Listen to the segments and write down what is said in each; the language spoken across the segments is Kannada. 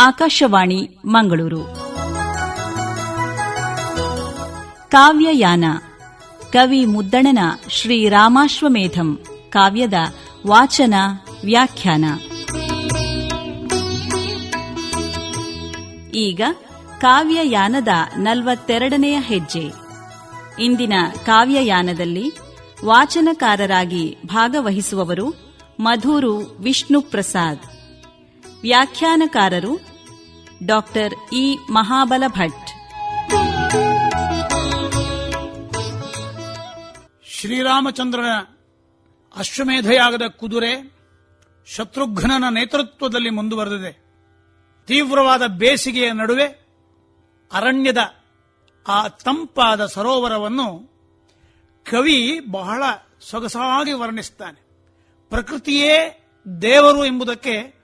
ಆಕಾಶವಾಣಿ, ಮಂಗಳೂರು. ಕಾವ್ಯಯಾನ, ಕವಿ ಮುದ್ದಣನ ಶ್ರೀ ರಾಮಾಶ್ವಮೇಧಂ, ಕಾವ್ಯದ ವಾಚನ, ವ್ಯಾಖ್ಯಾನ. ಈಗ ಕಾವ್ಯಯಾನದ ನಲವತ್ತೆರಡನೆಯ ಹೆಜ್ಜೆ. ಇಂದಿನ ಕಾವ್ಯಯಾನದಲ್ಲಿ ವಾಚನಕಾರರಾಗಿ ಭಾಗವಹಿಸುವವರು ಮಧೂರು ವಿಷ್ಣು ಪ್ರಸಾದ್ ವ್ಯಾಖ್ಯಾನಕಾರರು ಡಾಕ್ಟರ್ ಇ ಮಹಾಬಲ ಭಟ್ ಶ್ರೀರಾಮಚಂದ್ರನ ಅಶ್ವಮೇಧಯಾಗದ ಕುದುರೆ ಶತ್ರುಘ್ನನ ನೇತೃತ್ವದಲ್ಲಿ ಮುಂದುವರೆದಿದೆ. ತೀವ್ರವಾದ ಬೇಸಿಗೆಯ ನಡುವೆ ಅರಣ್ಯದ ಆ ತಂಪಾದ ಸರೋವರವನ್ನು ಕವಿ ಬಹಳ ಸೊಗಸಾಗಿ ವರ್ಣಿಸುತ್ತಾನೆ ಪ್ರಕೃತಿಯೇ ದೇವರು ಎಂಬುದಕ್ಕೆ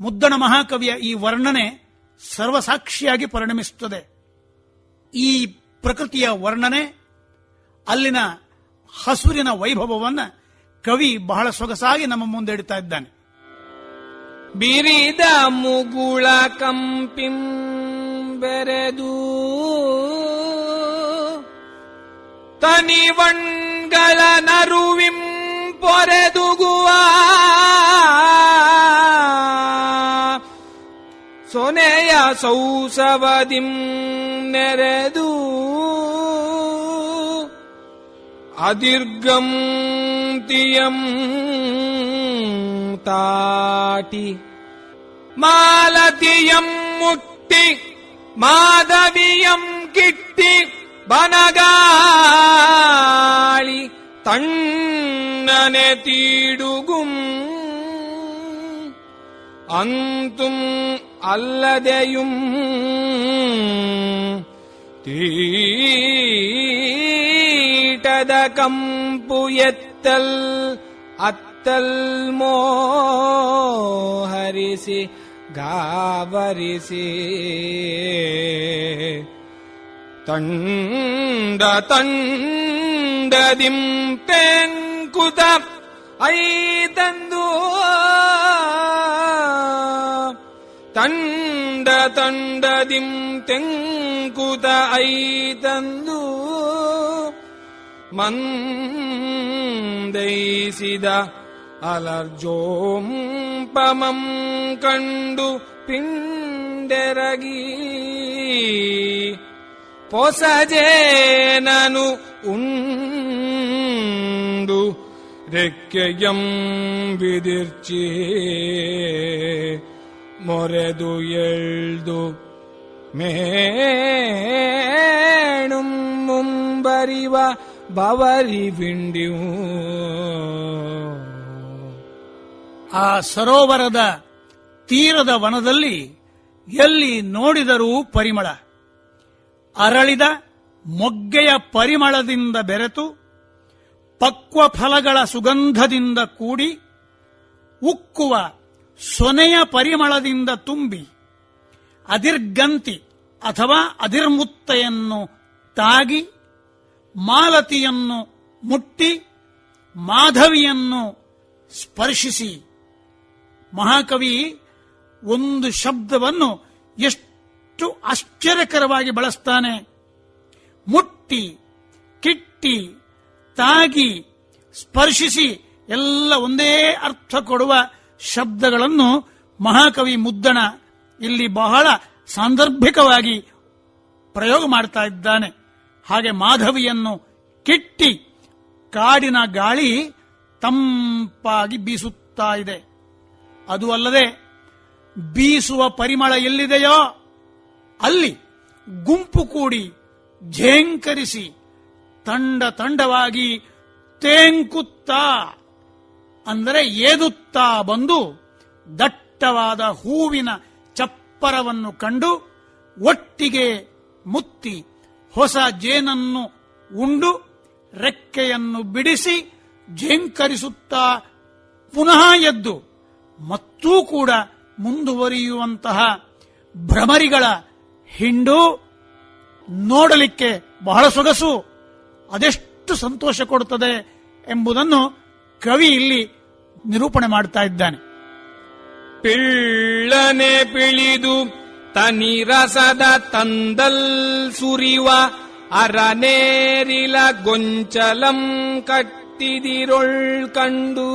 ಮುದ್ದಣ ಮಹಾಕವಿಯ ಈ ವರ್ಣನೆ ಸರ್ವಸಾಕ್ಷಿಯಾಗಿ ಪರಿಣಮಿಸುತ್ತದೆ. ಈ ಪ್ರಕೃತಿಯ ವರ್ಣನೆ, ಅಲ್ಲಿನ ಹಸುರಿನ ವೈಭವವನ್ನ ಕವಿ ಬಹಳ ಸೊಗಸಾಗಿ ನಮ್ಮ ಮುಂದೆ ಇಡ್ತಾ ಇದ್ದಾನೆ. ಬಿರಿದ ಮುಗುಳ ಕಂಪಿಂ ಬೆರೆದು ತನಿವಣ್ಗಳ ನರುವಿಂ ಪೊರೆದುಗುವ സൗസവതിം നരദൂ അതിർഗം തിയം താട്ടി മാലതിയം മുട്ടി മാധവിയം കിട്ടി വനകാളി തണ്ണനെ തീടുകും അന്തും அல்லதையும் தீட்டத கம்புயத்தல் அத்தல் மோஹரிசி காவரிசி. தண்ட தண்டதிம் தேன்குத ஐ தந்து ತಂಡ ತಂಡದಿಂ ತೆಂಕುತ ಐತಂದು ಮಂದೈಸಿದ ಅಲರ್ಜೋಂಪಮಂ ಕಂಡು ಪಿಂಡೆರಗಿ. ಪೊಸಜೇನನು ಉಂಡು ರೆಕ್ಕೆಯಂ ಬಿದಿರ್ಚಿ. ಮೊರೆದು ಎಳ್ದು ಮೇಣು ಮುಂಬರಿವ ಬವರಿ ಬಿಂಡಿವು ಆ ಸರೋವರದ ತೀರದ ವನದಲ್ಲಿ ಎಲ್ಲಿ ನೋಡಿದರೂ ಪರಿಮಳ. ಅರಳಿದ ಮೊಗ್ಗೆಯ ಪರಿಮಳದಿಂದ ಬೆರೆತು ಪಕ್ವ ಫಲಗಳ ಸುಗಂಧದಿಂದ ಕೂಡಿ ಉಕ್ಕುವ ಸೊನೆಯ ಪರಿಮಳದಿಂದ ತುಂಬಿ ಅದಿರ್ಗಂತಿ ಅಥವಾ ಅದಿರ್ಮುತ್ತೆಯನ್ನು ತಾಗಿ ಮಾಲತಿಯನ್ನು ಮುಟ್ಟಿ ಮಾಧವಿಯನ್ನು ಸ್ಪರ್ಶಿಸಿ. ಮಹಾಕವಿ ಒಂದು ಶಬ್ದವನ್ನು ಎಷ್ಟು ಆಶ್ಚರ್ಯಕರವಾಗಿ ಬಳಸ್ತಾನೆ. ಮುಟ್ಟಿ, ಕಿಟ್ಟಿ, ತಾಗಿ, ಸ್ಪರ್ಶಿಸಿ ಎಲ್ಲ ಒಂದೇ ಅರ್ಥ ಕೊಡುವ ಶಬ್ದಗಳನ್ನು ಮಹಾಕವಿ ಮುದ್ದಣ ಇಲ್ಲಿ ಬಹಳ ಸಾಂದರ್ಭಿಕವಾಗಿ ಪ್ರಯೋಗ ಮಾಡ್ತಾ ಇದ್ದಾನೆ. ಹಾಗೆ ಮಾಧವಿಯನ್ನು ಕಿಟ್ಟಿ ಕಾಡಿನ ಗಾಳಿ ತಂಪಾಗಿ ಬೀಸುತ್ತಾ ಇದೆ. ಅದು ಅಲ್ಲದೆ ಬೀಸುವ ಪರಿಮಳ ಎಲ್ಲಿದೆಯೋ ಅಲ್ಲಿ ಗುಂಪು ಕೂಡಿ ಝೇಂಕರಿಸಿ ತಂಡ ತಂಡವಾಗಿ ತೇಂಕುತ್ತಾ ಅಂದರೆ ಏದುತ್ತಾ ಬಂದು ದಟ್ಟವಾದ ಹೂವಿನ ಚಪ್ಪರವನ್ನು ಕಂಡು ಒಟ್ಟಿಗೆ ಮುತ್ತಿ ಹೊಸ ಜೇನನ್ನು ಉಂಡು ರೆಕ್ಕೆಯನ್ನು ಬಿಡಿಸಿ ಝೇಂಕರಿಸುತ್ತಾ ಪುನಃ ಎದ್ದು ಮತ್ತೂ ಕೂಡ ಮುಂದುವರಿಯುವಂತಹ ಭ್ರಮರಿಗಳ ಹಿಂಡು ನೋಡಲಿಕ್ಕೆ ಬಹಳ ಸೊಗಸು ಅದೆಷ್ಟು ಸಂತೋಷ ಕೊಡುತ್ತದೆ ಎಂಬುದನ್ನು ಕವಿ ಇಲ್ಲಿ ನಿರೂಪಣೆ ಮಾಡ್ತಾ ಇದ್ದಾನೆ ಪಿಳ್ಳನೆ ಪಿಳಿದು ತನಿರಸದ ತಂದಲ್ ಸುರಿವ ಅರನೇರಿಲ ಗೊಂಚಲಂ ಕಟ್ಟಿದಿರೊಳ್ ಕಂಡು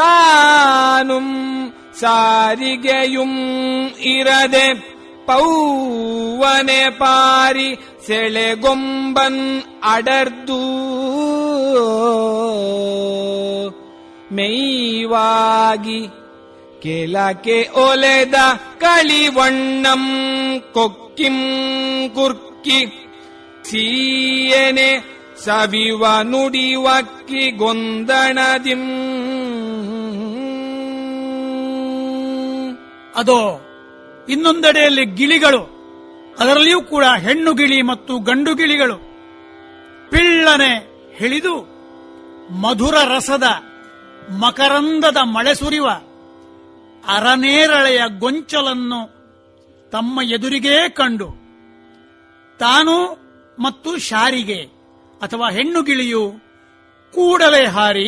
താനും സാരികയും ഇരതെ പൗവനെ പാരി ಸೆಳೆಗೊಂಬನ್ ಅಡರ್ದು. ಮೇಯ್ವಾಗಿ ಕೆಲಕೆ ಒಲೆದ ಕಳಿವಣ್ಣಂ ಕೊಕ್ಕಿಂ ಕುರ್ಕಿ. ಸೀಯನೆ ಸವಿವ ನುಡಿವಕ್ಕಿ ಗೊಂದಣದಿಂ. ಅದೋ, ಇನ್ನೊಂದೆಡೆಯಲ್ಲಿ ಗಿಳಿಗಳು. ಅದರಲ್ಲಿಯೂ ಕೂಡ ಹೆಣ್ಣು ಗಿಳಿ ಮತ್ತು ಗಂಡು ಗಿಳಿಗಳು. ಪಿಳ್ಳನೆ ಹಿಡಿದು ಮಧುರ ರಸದ ಮಕರಂದದ ಮಳೆ ಸುರಿವ ಅರನೇರಳೆಯ ಗೊಂಚಲನ್ನು ತಮ್ಮ ಎದುರಿಗೇ ಕಂಡು. ತಾನು ಮತ್ತು ಶಾರಿಗೆ ಅಥವಾ ಹೆಣ್ಣು ಗಿಳಿಯು ಕೂಡಲೇ ಹಾರಿ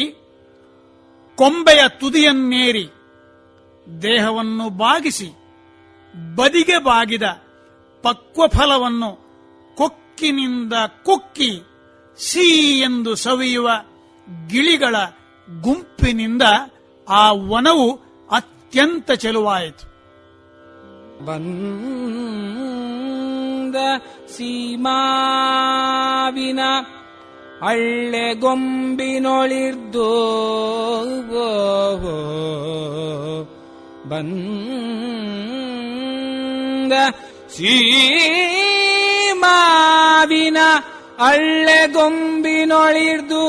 ಕೊಂಬೆಯ ತುದಿಯನ್ನೇರಿ ದೇಹವನ್ನು ಬಾಗಿಸಿ ಬದಿಗೆ ಬಾಗಿದ ಪಕ್ವಫಲವನ್ನು ಕೊಕ್ಕಿನಿಂದ ಕೊಕ್ಕಿ ಸಿ ಎಂದು ಸವಿಯುವ ಗಿಳಿಗಳ ಗುಂಪಿನಿಂದ ಆ ವನವು ಅತ್ಯಂತ ಚೆಲುವಾಯಿತು. ಬಂದ ಸೀಮಾವಿನ ಅಳ್ಳೆಗೊಂಬಿನೊಳಿರ್ದು ಬಂದ ಸೀಮಾವಿನ ಅಳ್ಳೆಗೊಂಬಿನೊಳಿರ್ದು,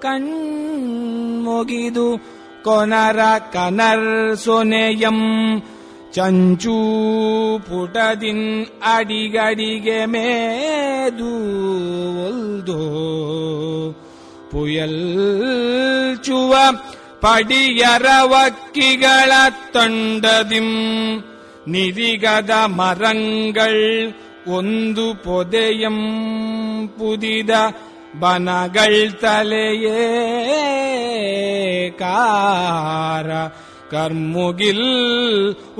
ಕಣ್ಮುಗಿದು ಕೊನರ ಕನರ್ ಸೊನೆಯಂ ಚಂಚೂ ಪುಟದಿನ್ ಅಡಿಗಡಿಗೆ ಮೇದು ಒಲ್ದು. ಪುಯಲ್ ಚುವ ಪಡಿಯರವಕ್ಕಿಗಳ ತಂಡದಿಂ நிதிகத மரங்கள் ஒந்து பொதையம் புதித பனகள் தலையே கார கர்முகில்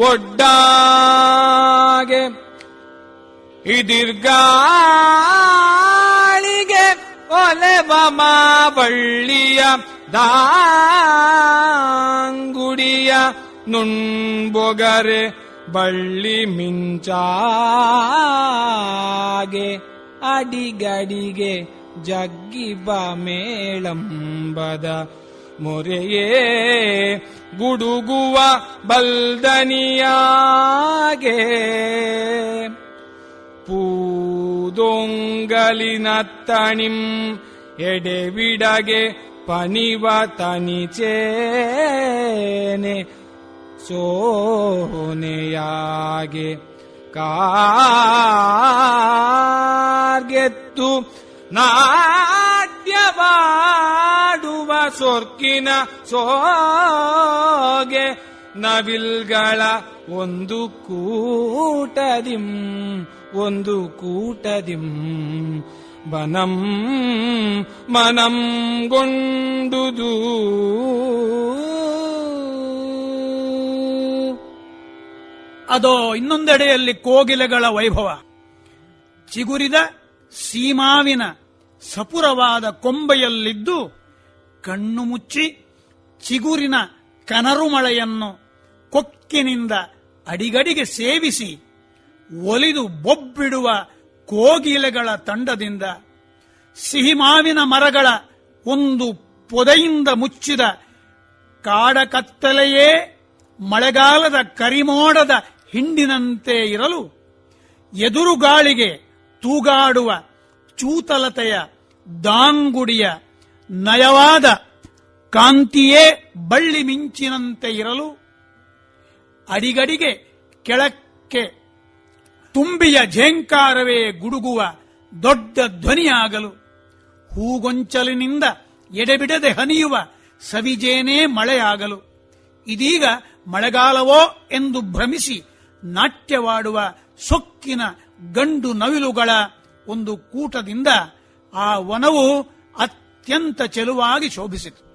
ஒட்டாக. இதிர்காளிகே ஒலபமா வள்ளிய தாங்குடிய நுண்பொகரே. ಬಳ್ಳಿ ಮಿಂಚಾಗೆ ಅಡಿಗಡಿಗೆ ಜಗ್ಗಿಬ ಮೇಳಂಬದ ಮೊರೆಯೇ ಗುಡುಗುವ ಬಲ್ದನಿಯಾಗೆ. ಪೂದೊಂಗಲಿನತ್ತಣಿಂ ಎಡೆವಿಡಗೆ ಪಣಿವ ತನಿಚೇನೆ ಸೋನೆಯಾಗೆ ಕಾರ್ಗೆತ್ತು ನಾಟ್ಯವಾಡುವ ಸೊರ್ಕಿನ ಸೋಗೆ ನವಿಲ್ಗಳ ಒಂದು ಕೂಟದಿಂ ಒಂದು ಕೂಟದಿಂ. ಬನಂ ಮನಂ ಗೊಂಡುದು ಅದೋ ಇನ್ನೊಂದೆಡೆಯಲ್ಲಿ ಕೋಗಿಲೆಗಳ ವೈಭವ. ಚಿಗುರಿದ ಸೀಮಾವಿನ ಸಪುರವಾದ ಕೊಂಬೆಯಲ್ಲಿದ್ದು ಕಣ್ಣು ಮುಚ್ಚಿ ಚಿಗುರಿನ ಕನರುಮಳೆಯನ್ನು ಕೊಕ್ಕಿನಿಂದ ಅಡಿಗಡಿಗೆ ಸೇವಿಸಿ ಒಲಿದು ಬೊಬ್ಬಿಡುವ ಕೋಗಿಲೆಗಳ ತಂಡದಿಂದ ಸಿಹಿಮಾವಿನ ಮರಗಳ ಒಂದು ಪೊದೆಯಿಂದ ಮುಚ್ಚಿದ ಕಾಡಕತ್ತಲೆಯೇ ಮಳೆಗಾಲದ ಕರಿಮೋಡದ ಹಿಂಡಿನಂತೆ ಇರಲು ಎದುರುಗಾಳಿಗೆ ತೂಗಾಡುವ ಚೂತಲತೆಯ ದಾಂಗುಡಿಯ ನಯವಾದ ಕಾಂತಿಯೇ ಬಳ್ಳಿ ಮಿಂಚಿನಂತೆ ಇರಲು ಅಡಿಗಡಿಗೆ ಕೆಳಕ್ಕೆ ತುಂಬಿಯ ಝೇಂಕಾರವೇ ಗುಡುಗುವ ದೊಡ್ಡ ಧ್ವನಿಯಾಗಲು ಹೂಗೊಂಚಲಿನಿಂದ ಎಡೆಬಿಡದೆ ಹನಿಯುವ ಸವಿಜೇನೇ ಮಳೆಯಾಗಲು ಇದೀಗ ಮಳೆಗಾಲವೋ ಎಂದು ಭ್ರಮಿಸಿ ನಾಟ್ಯವಾಡುವ ಸೊಕ್ಕಿನ ಗಂಡು ನವಿಲುಗಳ ಒಂದು ಕೂಟದಿಂದ ಆ ವನವು ಅತ್ಯಂತ ಚೆಲುವಾಗಿ ಶೋಭಿಸಿತು.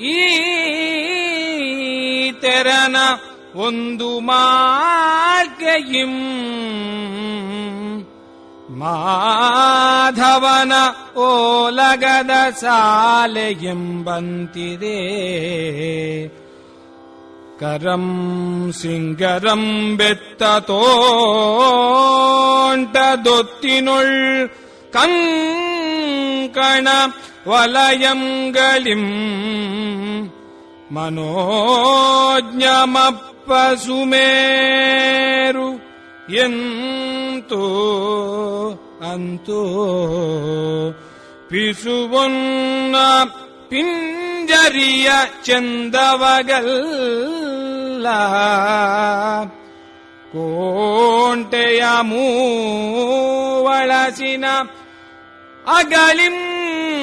ಈ ತೆರನ ಒಂದು ಮಾರ್ಗೆಯಿಂ ಮಾಧವನ ಓಲಗದ ಸಾಲೆ ಎಂಬಂತಿದೆ. കരം സിംഗരം വെത്തതോണ്ടതൊത്തിനുൾ കങ്കണ വലയംഗലിം മനോജ്ഞമപ്പസുമേരു എന്തോ അന്തോ പിസുവൊന്ന പിഞ്ചരിയ ചെന്തവകൽ ಕೋಂಟೆಯ ಮೂವಳಸಿನ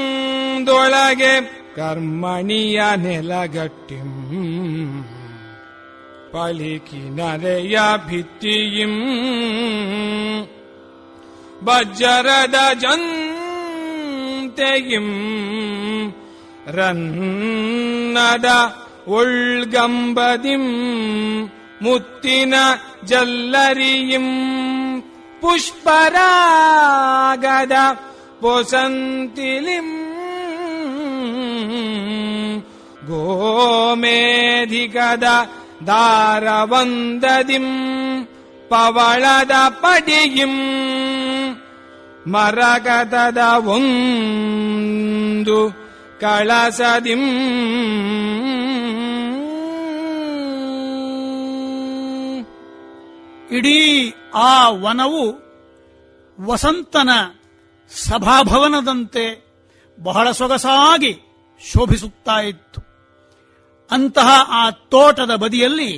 ಅಗಳಿಂದೊಳಗೆ ಕರ್ಮಣಿಯ ನೆಲಗಟ್ಟಿಂ ಪಲಿಕಿನರೆಯ ಭಿತ್ತಿಯಿಂ ಬಜ್ಜರದ ಜಂತೆಯಿಂ ರನ್ನದ ഒൾഗമ്പതിം മുത്തിന ജല്ലരിയും പുഷ്പരാഗത പൊസന്തിലിം ഗോമേധികത ദാരവന്തതിം പവളത പടിയും മറകതത കളസതിം ಇಡೀ ಆ ವನವು ವಸಂತನ ಸಭಾಭವನದಂತೆ ಬಹಳ ಸೊಗಸಾಗಿ ಶೋಭಿಸುತ್ತಾ ಇತ್ತು. ಅಂತಹ ಆ ತೋಟದ ಬದಿಯಲ್ಲಿ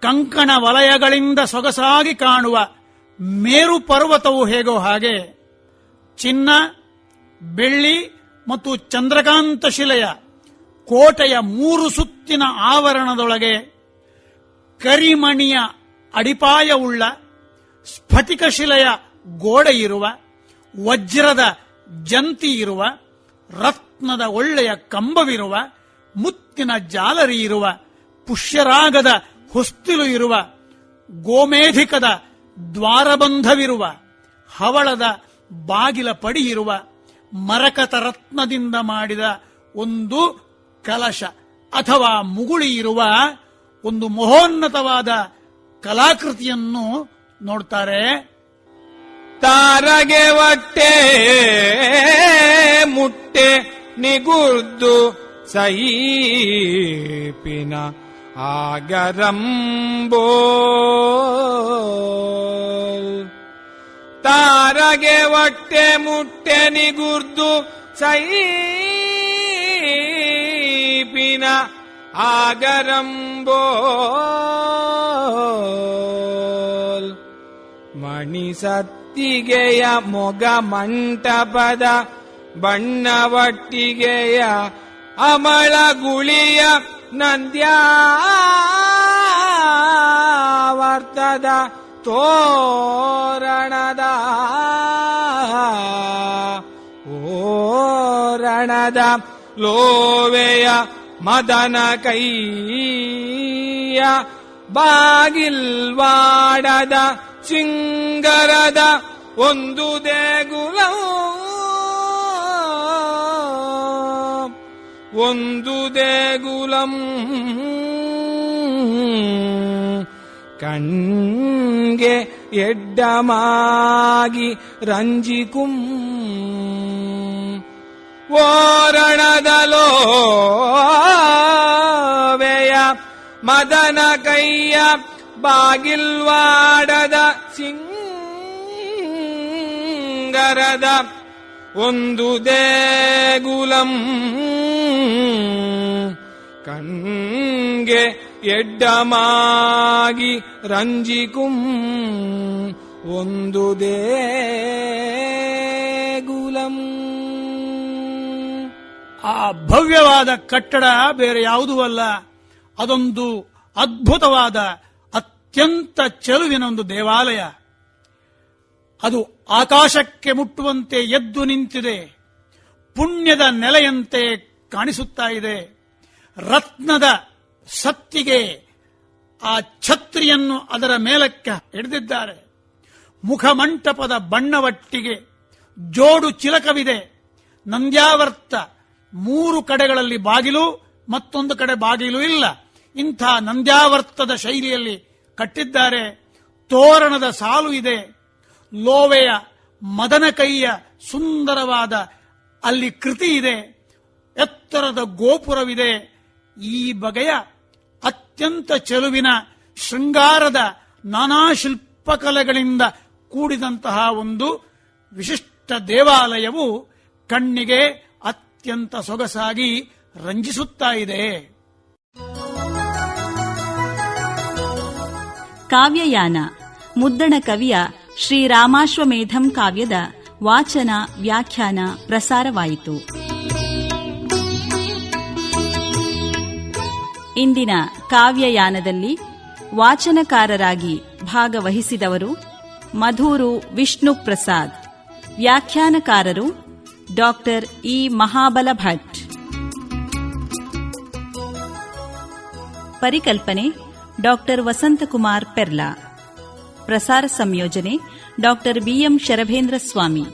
ಕಂಕಣ ವಲಯಗಳಿಂದ ಸೊಗಸಾಗಿ ಕಾಣುವ ಮೇರು ಪರ್ವತವು ಹೇಗೋ ಹಾಗೆ ಚಿನ್ನ, ಬೆಳ್ಳಿ ಮತ್ತು ಚಂದ್ರಕಾಂತ ಶಿಲೆಯ ಕೋಟೆಯ ಮೂರು ಸುತ್ತಿನ ಆವರಣದೊಳಗೆ ಕರಿಮಣಿಯ ಅಡಿಪಾಯವುಳ್ಳ ಸ್ಫಟಿಕ ಶಿಲೆಯ ಗೋಡೆ ಇರುವ ವಜ್ರದ ಜಂತಿ ಇರುವ ರತ್ನದ ಒಳ್ಳೆಯ ಕಂಬವಿರುವ, ಮುತ್ತಿನ ಜಾಲರಿ ಇರುವ ಪುಷ್ಯರಾಗದ ಹೊಸ್ತಿಲು ಇರುವ ಗೋಮೇಧಿಕದ ದ್ವಾರಬಂಧವಿರುವ, ಹವಳದ ಬಾಗಿಲ ಇರುವ ಮರಕತ ರತ್ನದಿಂದ ಮಾಡಿದ ಒಂದು ಕಲಶ ಅಥವಾ ಮುಗುಳಿ ಇರುವ ಒಂದು ಮಹೋನ್ನತವಾದ ಕಲಾಕೃತಿಯನ್ನು ನೋಡ್ತಾರೆ. ತಾರಗೆ ಒಟ್ಟೆ ಮುಟ್ಟೆ ನಿಗುರ್ದು ಸೈಪಿನ ಆಗರಂಬೋ ತಾರಗೆ ಒಟ್ಟೆ ಮುಟ್ಟೆ ನಿಗುರ್ದು ಸೈಪಿನ ಆಗರಂಬೋಲ್. ಮಣಿಸತ್ತಿಗೆಯ ಮೊಗ ಮಂಟಪದ ಬಣ್ಣವಟ್ಟಿಗೆಯ ಅಮಳ ಗುಳಿಯ ನಂದ್ಯಾವರ್ತದ ತೋರಣದ ಓರಣದ ಲೋವೆಯ ಮದನ ಕೈಯ ಬಾಗಿಲ್ವಾಡದ ಸಿಂಗರದ ಒಂದು ದೇಗುಲ. ಒಂದು ದೇಗುಲಂ ಕಣ್ಗೆ ಎಡ್ಡಮಾಗಿ ಓರಣದಲೋವೆಯ ಮದನ ಕೈಯ ಬಾಗಿಲ್ವಾಡದ ಸಿಂಗರದ ಒಂದು ದೇಗುಲಂ ಕಣ್ಗೆ ಎಡ್ಡಮಾಗಿ ರಂಜಿಕುಂ ಒಂದು ದೇಗುಲಂ. ಆ ಭವ್ಯವಾದ ಕಟ್ಟಡ ಬೇರೆ ಯಾವುದೂ ಅಲ್ಲ. ಅದೊಂದು ಅದ್ಭುತವಾದ, ಅತ್ಯಂತ ಚೆಲುವಿನ ಒಂದು ದೇವಾಲಯ. ಅದು ಆಕಾಶಕ್ಕೆ ಮುಟ್ಟುವಂತೆ ಎದ್ದು ನಿಂತಿದೆ. ಪುಣ್ಯದ ನೆಲೆಯಂತೆ ಕಾಣಿಸುತ್ತಾ ಇದೆ. ರತ್ನದ ಸತ್ತಿಗೆ ಆ ಛತ್ರಿಯನ್ನು ಅದರ ಮೇಲಕ್ಕೆ ಹಿಡಿದಿದ್ದಾರೆ ಮುಖಮಂಟಪದ ಬಣ್ಣವಟ್ಟಿಗೆ ಜೋಡು ಚಿಲಕವಿದೆ. ನಂದ್ಯಾವರ್ತ ಮೂರು ಕಡೆಗಳಲ್ಲಿ ಬಾಗಿಲು, ಮತ್ತೊಂದು ಕಡೆ ಬಾಗಿಲು ಇಲ್ಲ. ಇಂಥ ನಂದ್ಯಾವರ್ತದ ಶೈಲಿಯಲ್ಲಿ ಕಟ್ಟಿದ್ದಾರೆ. ತೋರಣದ ಸಾಲು ಇದೆ. ಲೋವೆಯ ಮದನ ಕೈಯ ಸುಂದರವಾದ ಅಲ್ಲಿ ಕೃತಿ ಇದೆ. ಎತ್ತರದ ಗೋಪುರವಿದೆ. ಈ ಬಗೆಯ ಅತ್ಯಂತ ಚೆಲುವಿನ ಶೃಂಗಾರದ ನಾನಾ ಶಿಲ್ಪಕಲೆಗಳಿಂದ ಕೂಡಿದಂತಹ ಒಂದು ವಿಶಿಷ್ಟ ದೇವಾಲಯವು ಕಣ್ಣಿಗೆ ಅತ್ಯಂತ ಸೊಗಸಾಗಿ ರಂಜಿಸುತ್ತಾ ಇದೆ. ಕಾವ್ಯಯಾನ, ಮುದ್ದಣ ಕವಿಯ ಶ್ರೀರಾಮಾಶ್ವಮೇಧಂ ಕಾವ್ಯದ ವಾಚನ, ವ್ಯಾಖ್ಯಾನ, ಪ್ರಸಾರವಾಯಿತು. ಇಂದಿನ ಕಾವ್ಯಯಾನದಲ್ಲಿ ವಾಚನಕಾರರಾಗಿ ಭಾಗವಹಿಸಿದವರು ಮಧೂರು ವಿಷ್ಣು ಪ್ರಸಾದ್ ವ್ಯಾಖ್ಯಾನಕಾರರು ಡಾಕ್ಟರ್ ಇ ಮಹಾಬಲ ಭಟ್ ಪರಿಕಲ್ಪನೆ ಡಾಕ್ಟರ್ ವಸಂತಕುಮಾರ್ ಪೆರ್ಲಾ ಪ್ರಸಾರ ಸಂಯೋಜನೆ ಡಾಕ್ಟರ್ ಬಿಎಂ ಶರಭೇಂದ್ರ ಸ್ವಾಮಿ